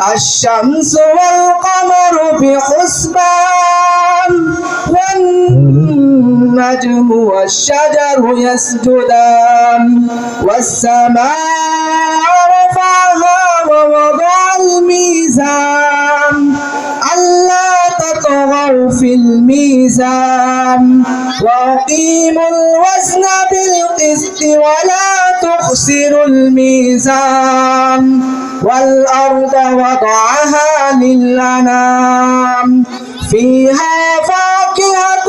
الشمس والقمر بحسبان والنجم والشجر يسجدان والسماء رفعها ووضع الميزان. في الميزان. وأقيموا الوزن بالقسط ولا تخسروا الميزان. والأرض وضعها للأنام. فيها فاكهة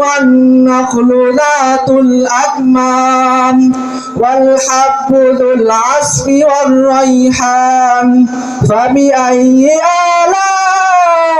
والنخل ذات الأكمام. والحب ذو العصف والريحان. فبأي آلاء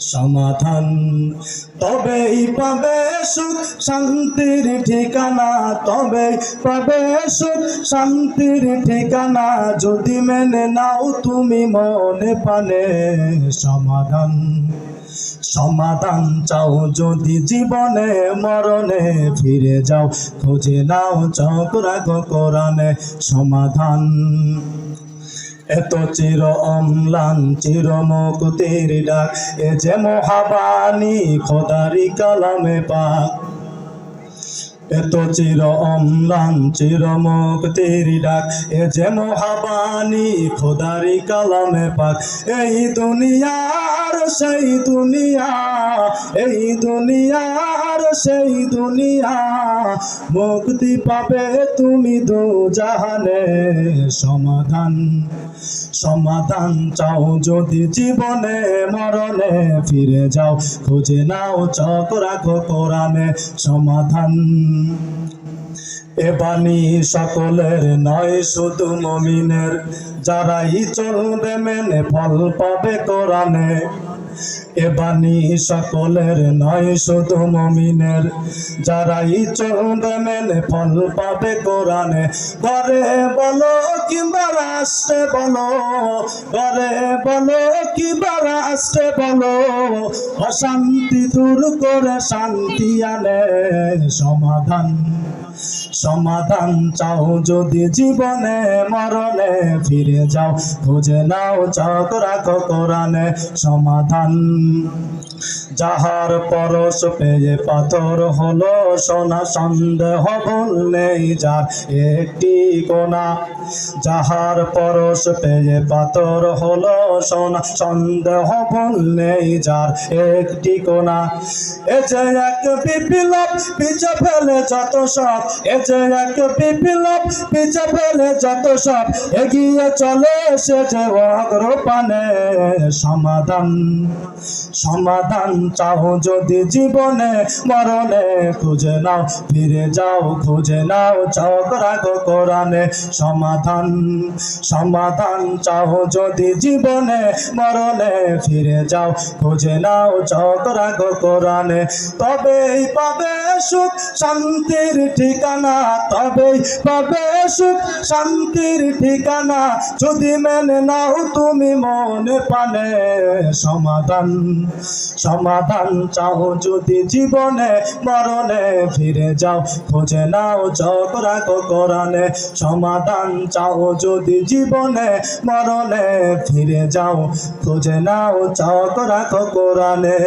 সমাধান। তবেই পাবে সুখ, শান্তির ঠিকানা। তবেই পাবে সুখ, শান্তির ঠিকানা। যদি মেনে নাও তুমি মনে পানে সমাধান। সমাধান চাও যদি জীবনে, মরণে ফিরে যাও। খুঁজে নাও চোখ রাখো কোরআনে সমাধান। এত চির অম্লান চির মুক্তির ডাক এ যে মহাবাণী খোদারি কালামে পাক। এত চির অম্লান, চির মুক্তির ডাক। এ যে মহাবাণী, খোদারি কালামে পাক। এই দুনিয়ার সেই দুনিয়া, এই দুনিয়ার সেই দুনিয়া। মুক্তি পাবে তুমি দু জাহানে। সমাধান সমাধান চাও যদি জীবনে মরণে। ফিরে যাও, খুঁজে নাও চক রাখো কোরআনে। সমাধান এ বাণী সকলের নয় শুধু মমিনের। যারাই চলবে মেনে ফল পাবে কোরআনে। এ বাণী সকলের নয়, শুধু মমিনের। যারাই চলবে মেনে ফল পাবে কোরআনে, ঘরে বলো কিংবা রাষ্ট্রে বলো, ঘরে বলো কিংবা রাষ্ট্রে বলো, অশান্তি দূর করে শান্তি আনে সমাধান। সমাধান চাও যদি জীবনে মরণে ফিরে যাও। খুঁজে নাও চাও তোরা কোরআনে সমাধান। যাহার পরশ পেয়ে পাথর হলো সোনা, সন্দেহ নেই যার একটি কোনা যাহার পরশ পেয়ে পাথর হলো সোনা, সন্দেহ নেই যার একটি কোনা এ যে এক বিপ্লব পিছে ফেলে যত সব, এ যে এক বিপ্লব পিছে ফেলে যত সব, এগিয়ে চলে সে যে অগ্রপানে সমাধান সমাধান চাও যদি জীবনে মরণে খুঁজে নাও, ফিরে যাও, খুঁজে নাও চক রাখো কোরআনে সমাধান সমাধান চাও যদি জীবনে মরণে ফিরে যাও, খুঁজে নাও চক রাখো কোরআনে। তবেই পাবে সুখ, শান্তির ঠিকানা, তবেই পাবে সুখ, শান্তির ঠিকানা। যদি মেনে নাও তুমি মনে পানে সমাধান সমাধান চাও যদি জীবনে, মরণে ফিরে যাও, খোঁজে নাও চকরা কোরআনে। সমাধান চাও যদি জীবনে, মরণে ফিরে যাও, খোঁজে নাও চকরা কোরআনে।